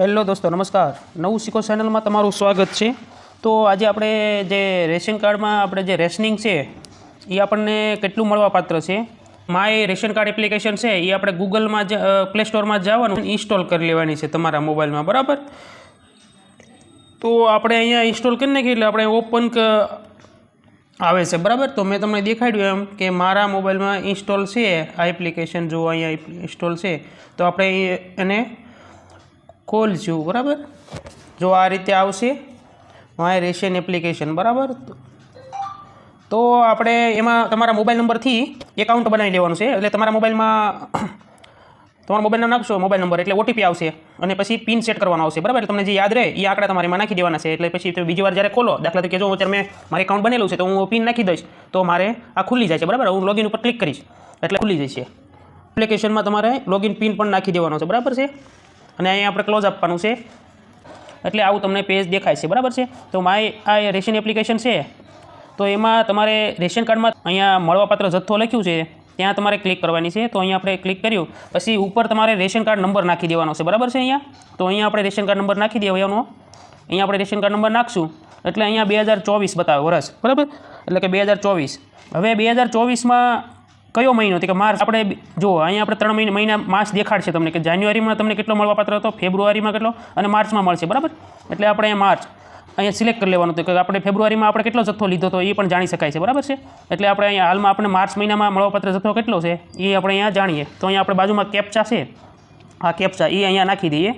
Hello દોસ્તો, નમસ્કાર. નવું શીખો ચેનલમાં તમારું સ્વાગત છે. તો આજે આપણે જે રેશન કાર્ડમાં આપણે જે રેશનિંગ છે, એ આપણને કેટલું મળવાપાત્ર છે? માય રેશન કાર્ડ એપ્લિકેશન છે, એ આપણે ગૂગલમાં જ પ્લે સ્ટોરમાં જવાનું, ઇન્સ્ટોલ કરી લેવાની છે તમારા મોબાઈલમાં, બરાબર? તો આપણે અહીંયા ઇન્સ્ટોલ કરી નાખીએ એટલે આપણે ઓપન આવે છે, બરાબર? તો મેં તમને દેખાડ્યું એમ કે મારા મોબાઈલમાં ઇન્સ્ટોલ છે, આ એપ્લિકેશન જો અહીંયા ઇન્સ્ટોલ છે, તો આપણે એને ખોલશું બરાબર? જો આ રીતે આવશે માય રેશિયન એપ્લિકેશન બરાબર? તો આપણે એમાં તમારા મોબાઈલ નંબરથી એકાઉન્ટ બનાવી લેવાનું છે. એટલે તમારા મોબાઈલમાં તમારો મોબાઈલ નાખશો મોબાઈલ નંબર, એટલે ઓટીપી આવશે. અને પછી પિન સેટ કરવાનો આવશે, બરાબર? તમને જે યાદ રહે, એ આંકડા તમારે નાખી દેવાના છે. એટલે પછી તો બીજી વાર જ્યારે ખોલો, દાખલા તરીકે જો હું અત્યારે મેં મારે એકાઉન્ટ બનેલું છે, તો હું પિન નાખી દઈશ, તો મારે આ ખુલ્લી જાય છે, બરાબર? હું લોગિન ઉપર ક્લિક કરીશ, એટલે ખુલ્લી જશે. એપ્લિકેશનમાં તમારે લોગિન પિન પણ નાખી દેવાનો છે, બરાબર છે? અને અહીંયા આપણે ક્લોઝ આપવાનું છે. એટલે આવું તમને પેજ દેખાય છે, બરાબર છે? તો માય આ રેશન એપ્લિકેશન છે. તો એમાં તમારે રેશન કાર્ડમાં અહીંયા મળવાપાત્ર જથ્થો લખ્યું છે, ત્યાં તમારે ક્લિક કરવાની છે. તો અહીંયા આપણે ક્લિક કર્યું, પછી ઉપર તમારે રેશન કાર્ડ નંબર નાખી દેવાનો છે, બરાબર છે અહીંયા? તો અહીંયા આપણે રેશન કાર્ડ નંબર નાખી દેવાનો. અહીંયા આપણે રેશન કાર્ડ નંબર નાખશું. એટલે અહીંયા બે હજાર ચોવીસ બતાવે વર્ષ બરાબર? એટલે કે બે હજાર ચોવીસ. હવે બે હજાર ચોવીસમાં કયો મહિનો? તો કે માર્ચ, આપણે જો અહીંયા આપણે ત્રણ મહિના મહિના માસ દેખાડશે તમને કે જાન્યુઆરીમાં તમને કેટલો મળવાપાત્ર હતો, ફેબ્રુઆરીમાં કેટલો, અને માર્ચમાં મળશે, બરાબર? એટલે આપણે અહીંયા માર્ચ, અહીંયા સિલેક્ટ કરી લેવાનું હતું કે આપણે ફેબ્રુઆરીમાં આપણે કેટલો જથ્થો લીધો હતો એ પણ જાણી શકાય છે, બરાબર છે? એટલે આપણે અહીંયા હાલમાં આપણે માર્ચ મહિનામાં મળવાપાત્ર જથ્થો કેટલો છે એ આપણે અહીંયા જાણીએ. તો અહીંયા આપણે બાજુમાં કેપ્ચા છે. આ કેપ્ચા એ અહીંયા નાખી દઈએ.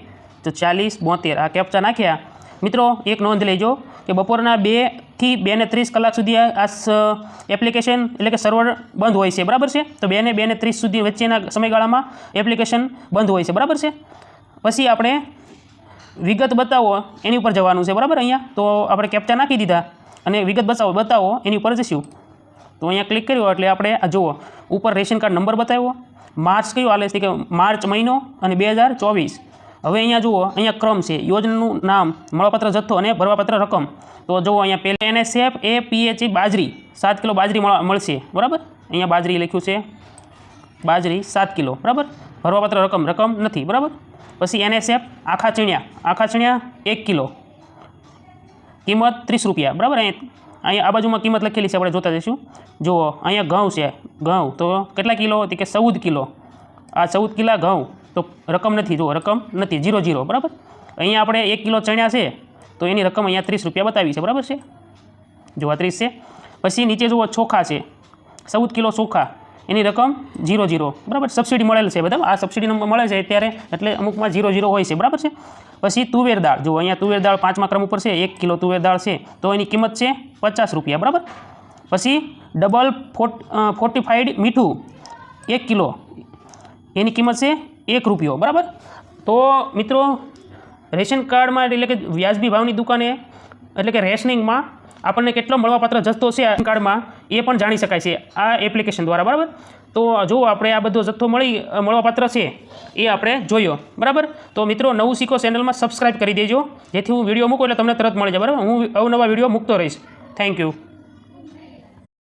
તો ચાલીસ બોતેર, આ કેપ્ચા નાખ્યા. મિત્રો, એક નોંધ લેજો કે બપોરના બેથી બે ને ત્રીસ કલાક સુધી આ એપ્લિકેશન એટલે કે સર્વર બંધ હોય છે. બરાબર છે? તો બે ને બે ને ત્રીસ સુધી વચ્ચેના સમયગાળામાં એપ્લિકેશન બંધ હોય છે. બરાબર છે? પછી આપણે વિગત બતાવો, એની ઉપર જવાનું છે. બરાબર અહીંયા? તો આપણે કેપ્ચા નાખી દીધા અને વિગત બતાવો બતાવો, એની ઉપર જઈશું તો અહીંયા ક્લિક કર્યું એટલે આપણે આ જુઓ, ઉપર રેશન કાર્ડ નંબર બતાવ્યો. માર્ચ કયો હાલે છે? કે માર્ચ મહિનો અને બે હજાર ચોવીસ. હવે અહીંયા જુઓ, અહીંયા ક્રમ છે. યોજનાનું નામ, મળવાપત્ર જથ્થો અને ભરવાપત્ર રકમ. તો જુઓ, અહીંયા પહેલાં એનએસએફ એ પીએચઈ બાજરી. સાત કિલો બાજરી મળશે. બરાબર? અહીંયા બાજરી લખ્યું છે. બાજરી સાત કિલો. બરાબર? ભરવાપત્ર રકમ રકમ નથી. બરાબર? પછી એનએસએફ આખા ચીણ્યા. આખા ચીણ્યા, એક કિલો. કિંમત ત્રીસ રૂપિયા. બરાબર? અહીંયા અહીંયા આ બાજુમાં કિંમત લખેલી છે, આપણે જોતા જઈશું. જુઓ, અહીંયા ઘઉં છે. ઘઉં તો કેટલા કિલો? હતી કે ચૌદ કિલો. આ ચૌદ કિલા ઘઉં. તો રકમ નથી, જુઓ, રકમ નથી, જીરો જીરો, બરાબર? અહીંયા આપણે એક કિલો ચણ્યા છે, તો એની રકમ અહીંયા ત્રીસ રૂપિયા બતાવી છે, બરાબર છે? જો ત્રીસ છે. પછી નીચે જુઓ, ચોખા છે, ચૌદ કિલો ચોખા, એની રકમ જીરો જીરો, બરાબર? સબસિડી મળેલ છે બધા, આ સબસિડી નંબર મળે છે ત્યારે એટલે અમુકમાં જીરો જીરો હોય છે, બરાબર છે? પછી તુવેર દાળ જો અહીંયા તુવેર દાળ પાંચમા ક્રમ ઉપર છે, એક કિલો તુવેર દાળ છે, તો એની કિંમત છે પચાસ રૂપિયા, બરાબર? પછી ડબલ ફોર્ટ ફોર્ટિફાઈડ મીઠું, એક કિલો, એની કિંમત છે એક રૂપિયો, બરાબર? તો મિત્રો, રેશન કાર્ડમાં એટલે કે વ્યાજબી ભાવની દુકાને, એટલે કે રેશનિંગમાં આપણને કેટલો મળવાપાત્ર જથ્થો છે રેશન કાર્ડમાં, એ પણ જાણી શકાય છે આ એપ્લિકેશન દ્વારા, બરાબર? તો જો આપણે આ બધો જથ્થો મળી, મળવાપાત્ર છે, એ આપણે જોયો, બરાબર? તો મિત્રો, નવું શીખો ચેનલમાં સબસ્ક્રાઈબ કરી દેજો, જેથી હું વીડિયો મૂકું એટલે તમને તરત મળી જાય, બરાબર? હું અવનવા વીડિયો મૂકતો રહીશ. Thank you